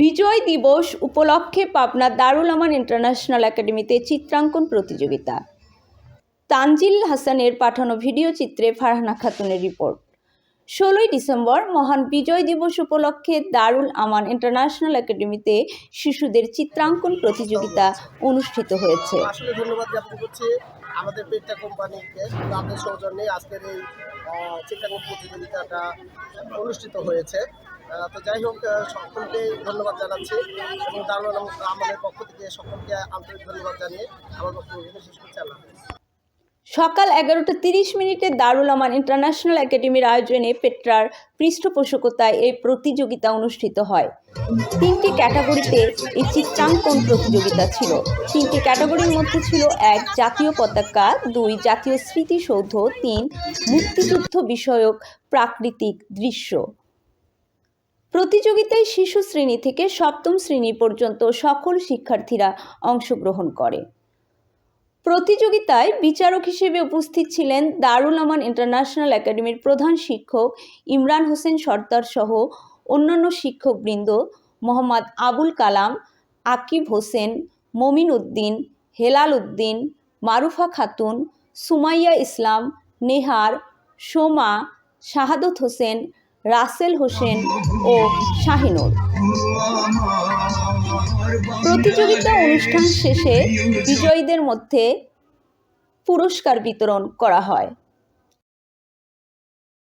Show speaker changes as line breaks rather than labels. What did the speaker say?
বিজয় দিবস উপলক্ষে পাবনা দারুল আমান ইন্টারন্যাশনাল একাডেমিতে চিত্রাঙ্কন প্রতিযোগিতা। তানজিল হাসানের পাঠানো ভিডিও চিত্রে ফারহানা খাতুনের রিপোর্ট। ষোলোই ডিসেম্বর মহান বিজয় দিবস উপলক্ষে দারুল আমান ইন্টারন্যাশনাল একাডেমিতে শিশুদের চিত্রাঙ্কন প্রতিযোগিতা অনুষ্ঠিত হয়েছে।
আসলে ধন্যবাদ জ্ঞাপন করছি আমাদের পেটটা কোম্পানিকে, তাদের সৌজন্যে আজকের এই চিত্রাঙ্কন প্রতিযোগিতাটা অনুষ্ঠিত হয়েছে তো যাই হোক সকলকে ধন্যবাদ জানাচ্ছি এবং দারুণ আমাদের পক্ষ থেকে সকলকে আন্তরিক ধন্যবাদ জানিয়ে আমার বক্তব্য শেষ করছি আল্লাহ।
সকাল এগারোটা তিরিশ মিনিটে দারুল আমান ইন্টারন্যাশনাল একাডেমির আয়োজনে পেট্রার পৃষ্ঠপোষকতায় এই প্রতিযোগিতা অনুষ্ঠিত হয়। তিনটি ক্যাটাগরিতে এই চিত্রাঙ্কন প্রতিযোগিতা ছিল। তিনটি ক্যাটাগরির মধ্যে ছিল এক, জাতীয় পতাকা, দুই, জাতীয় স্মৃতিসৌধ, তিন, মুক্তিযুদ্ধ বিষয়ক প্রাকৃতিক দৃশ্য। প্রতিযোগিতায় শিশু শ্রেণি থেকে সপ্তম শ্রেণি পর্যন্ত সকল শিক্ষার্থীরা অংশগ্রহণ করে। প্রতিযোগিতায় বিচারক হিসেবে উপস্থিত ছিলেন দারুল আমান ইন্টারন্যাশনাল একাডেমির প্রধান শিক্ষক ইমরান হোসেন সর্দার সহ অন্যান্য শিক্ষকবৃন্দ, মোহাম্মদ আবুল কালাম, আকিব হোসেন, মমিন উদ্দিন, হেলাল উদ্দিন, মারুফা খাতুন, সুমাইয়া ইসলাম, নেহার, সোমা, শাহাদত হোসেন, রাসেল হোসেন ও শাহিনুর প্রতিযোগিতা অনুষ্ঠান শেষে বিজয়ীদের মধ্যে পুরস্কার বিতরণ করা হয়।